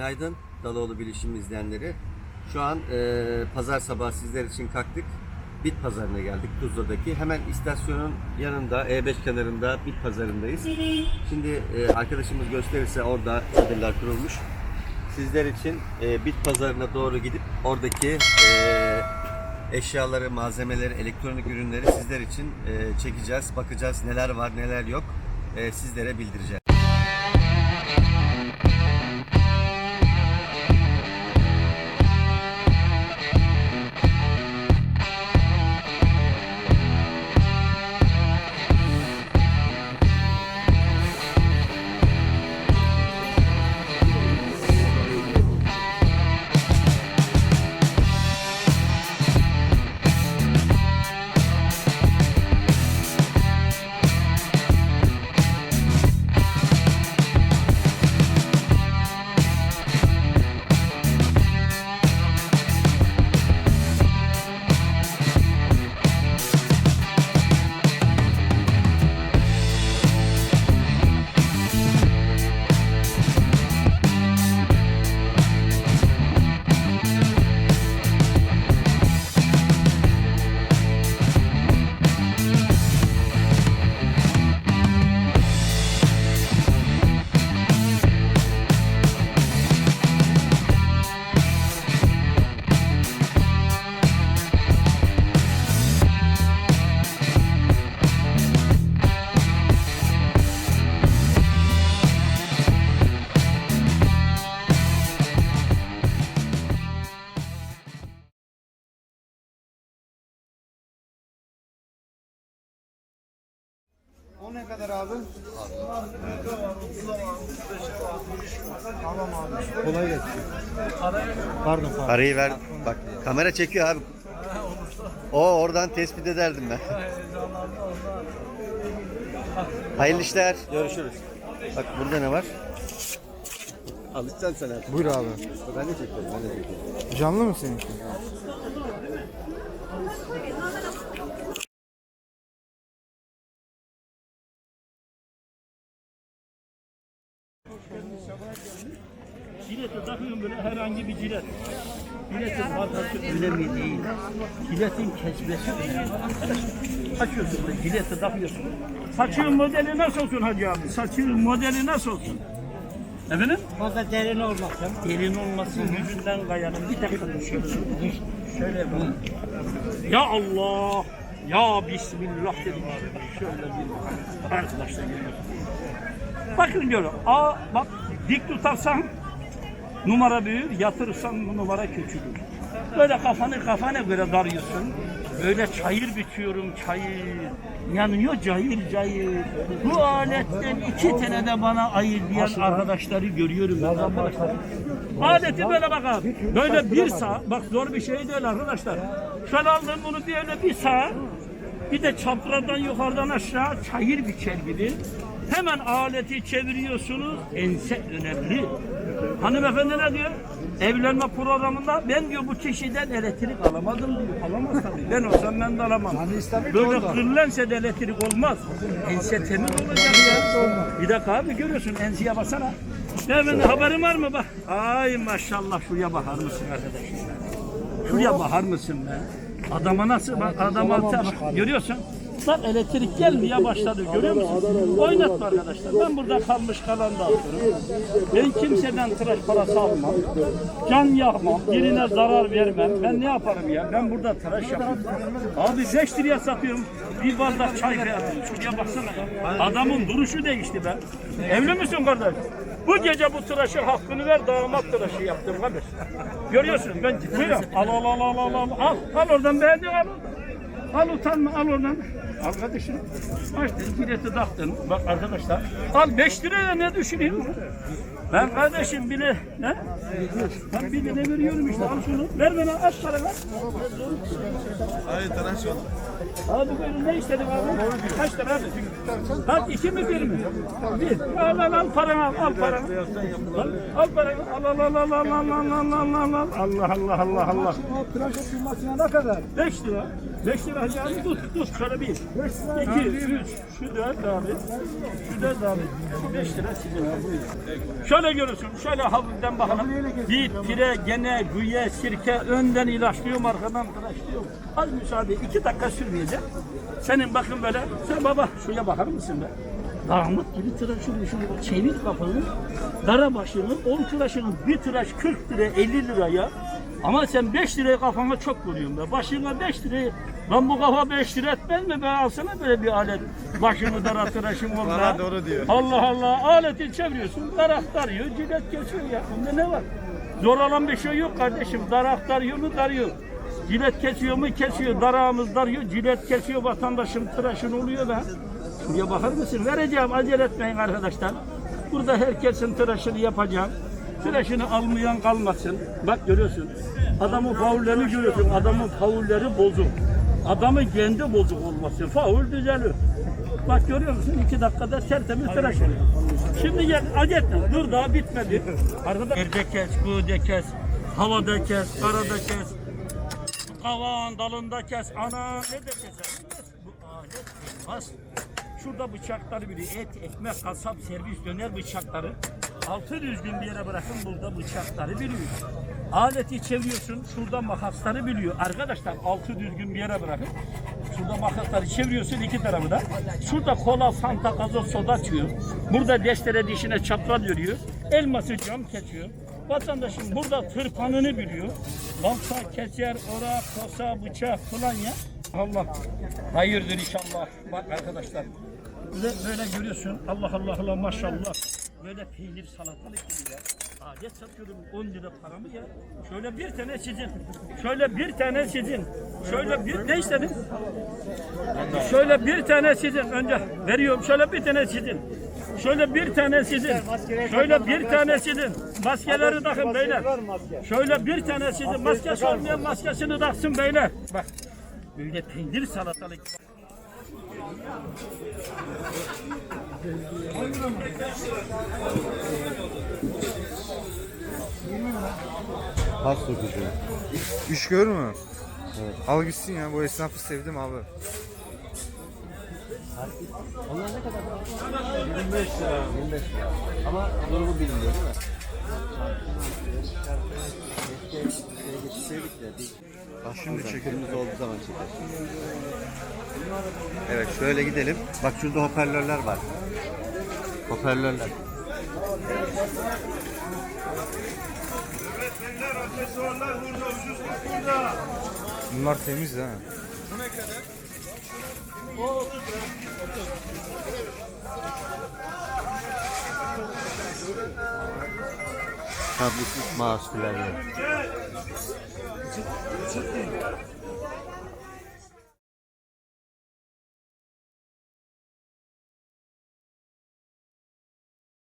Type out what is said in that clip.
Günaydın Daloğlu Bilişim izleyenleri. Şu an e, pazar sabahı sizler için kalktık. Bit pazarına geldik Tuzla'daki. Hemen istasyonun yanında E5 kenarında bit pazarındayız. Şimdi e, arkadaşımız gösterirse orada çadırlar kurulmuş. Sizler için e, bit pazarına doğru gidip oradaki e, eşyaları, malzemeleri, elektronik ürünleri sizler için e, çekeceğiz. Bakacağız neler var neler yok. E, sizlere bildireceğiz. O ne kadar abi? Tamam abi. Kolay gelsin. Pardon pardon. Parayı ver. Bak kamera çekiyor abi. O oradan tespit ederdim ben. Hayırlı işler. Görüşürüz. Bak burada ne var? Alışacaksın sen artık. Buyur abi. Ben de çekiyorum. Ben de çekiyorum. Canlı mı seninki? Cilete takıyorum böyle herhangi bir cilet. Ciletin markası önemli değil. Ciletin kesmesi önemli. Açıyorsun böyle cilete takıyorsun. Saçın modeli nasıl olsun hacı abi? Saçın modeli nasıl olsun? Efendim? Fazla derin olmasın. Derin olmasın yüzünden kayanın bir dakika şöyle. Şöyle yapalım. Ya Allah! Ya Bismillah dedim. Şöyle bir arkadaşlar görüyorsun. Bakın diyorum. A bak dik tutarsan numara büyür, yatırırsan numara küçülür. Böyle kafanı kafana göre darıyorsun. Böyle çayır bitiyorum çayır. Yanıyor cayır cayır. Bu aletten iki tane de bana ayır diyen arkadaşları görüyorum ben arkadaşlar. Aleti böyle bak abi. Böyle bir sağ. Bak zor bir şey değil arkadaşlar. Şöyle aldım bunu böyle bir sağ. Bir de çaprazdan yukarıdan aşağı çayır biçer gibi. Hemen aleti çeviriyorsunuz. Ense önemli. Hanımefendi ne diyor? Evlenme programında ben diyor bu kişiden elektrik alamadım diyor. Alamaz tabii. Ben olsam ben de alamam. Böyle kırlense de elektrik olmaz. Ense temiz olacak ya. Bir dakika abi görüyorsun enseye basana. Efendim haberin var mı bak. Ay maşallah şuraya bakar mısın arkadaşlar? Şuraya bakar mısın be? Adama nasıl bak adam altı bak görüyorsun. Bak elektrik gelmeye başladı görüyor musun? Oynatma arkadaşlar. Ben burada kalmış kalan da atıyorum. Ben kimseden tıraş parası almam. Can yakmam. Birine zarar vermem. Ben ne yaparım ya? Ben burada tıraş yapıyorum. Abi 5 liraya satıyorum. Bir bardak çay fiyatı. Şuraya baksana. Adamın duruşu değişti be. Evli misin kardeş? Bu gece bu tıraşın hakkını ver damat tıraşı yaptım kardeş. Görüyorsun ben buyurun. Al al al al al al al oradan beğendin al. Al utanma al oradan. Al kardeşim. Açtın bileti taktın. Bak arkadaşlar. Al 5 liraya ne düşüneyim? Ben kardeşim bile ne? Ben bir de veriyorum işte al şunu. Ver bana aç paranı. Hayır tıraş yok. Abi buyurun ne istedin abi? Kaç lira abi? Hadi iki mi bir mi? Bir. Al al al paranı al, al paranı. Al, al paranı. Al al al al al al al al al al al. Allah Allah Allah Allah. Tıraş ettiğin makine ne kadar? 5 lira. 5 lira hacı abi tut tut şöyle bir. İki, üç, şu dört abi, şu dört abi, şu beş lira sizin. Şöyle görürsün, şöyle hafiften bakalım. Bir pire, gene, güye, sirke, önden ilaçlıyorum, arkadan tıraşlıyorum. Az müsaade, iki dakika sürmeyecek. Senin bakın böyle, sen baba şuraya bakar mısın be? Damat gibi tıraş. Şimdi çevir kafanı, dara başını, on tıraşının bir tıraş 40 lira, 50 liraya. Ama sen 5 liraya kafana çok vuruyorsun be. Başına 5 lirayı, ben bu kafa 5 lira etmez mi? Ben alsana böyle bir alet. Başını dara tıraşım olma. Bana doğru diyor. Allah Allah, aleti çeviriyorsun, darak darıyor, cilet kesiyor ya. Bunda ne var? Zor olan bir şey yok kardeşim. Darak darıyor mu darıyor. Cilet kesiyor mu kesiyor. Darağımız darıyor, cilet kesiyor. Vatandaşım tıraşın oluyor be. Şuraya bakar mısın? Vereceğim, acele etmeyin arkadaşlar. Burada herkesin tıraşını yapacağım. Tıraşını almayan kalmasın. Bak görüyorsun. Adamın faullerini görüyorsun. Adamın faulleri bozuk. Adamın kendi bozuk olması. Faul düzelir. Bak görüyor musun? İki dakikada tertemiz tıraş oluyor. Şimdi gel, acele etme. Dur daha bitmedi. Arkada yerde kes, kuğuda kes, havada kes, karada kes. Kavağın dalında kes, ana ne de keser. Bu alet olmaz. Şurada bıçakları biliyor. Et, ekmek, kasap, servis, döner bıçakları. Altı düzgün bir yere bırakın burada bıçakları biliyor. Aleti çeviriyorsun, şurada makasları biliyor. Arkadaşlar altı düzgün bir yere bırakın. Şurada makasları çeviriyorsun iki tarafı da. Şurada kola, fanta, gazoz, soda açıyor. Burada deştere dişine çapraz yürüyor. Elması cam kesiyor. Vatandaşım burada tırpanını biliyor. Balta, keser, orak, kosa, bıçak falan ya. Allah hayırdır inşallah. Bak arkadaşlar. Böyle görüyorsun. Allah Allah Allah maşallah. Böyle peynir salatalık gibi ya. Adet satıyorum 10 lira paramı ya. Şöyle bir tane sizin. Şöyle bir tane sizin. Şöyle bir ne istedin? Şöyle bir tane sizin. Önce veriyorum. Şöyle bir tane sizin. Şöyle bir tane sizin. Şöyle bir tane sizin. Maskeleri takın beyler. Şöyle bir tane sizin. Maskesi olmayan maskesini taksın beyler. Bak. Böyle peynir salatalık. Has sökücü. İş görür mü? Al gitsin ya bu esnafı sevdim abi. Onlar ne kadar? 25 lira. 25 lira. Ama durumu bilmiyor değil mi? Bir Şimdi çekelim. Kırmızı olduğu zaman çeker. Evet şöyle gidelim. Bak şurada hoparlörler var. Hoparlörler. Bunlar temiz ha. Kablosuz mouse klavye.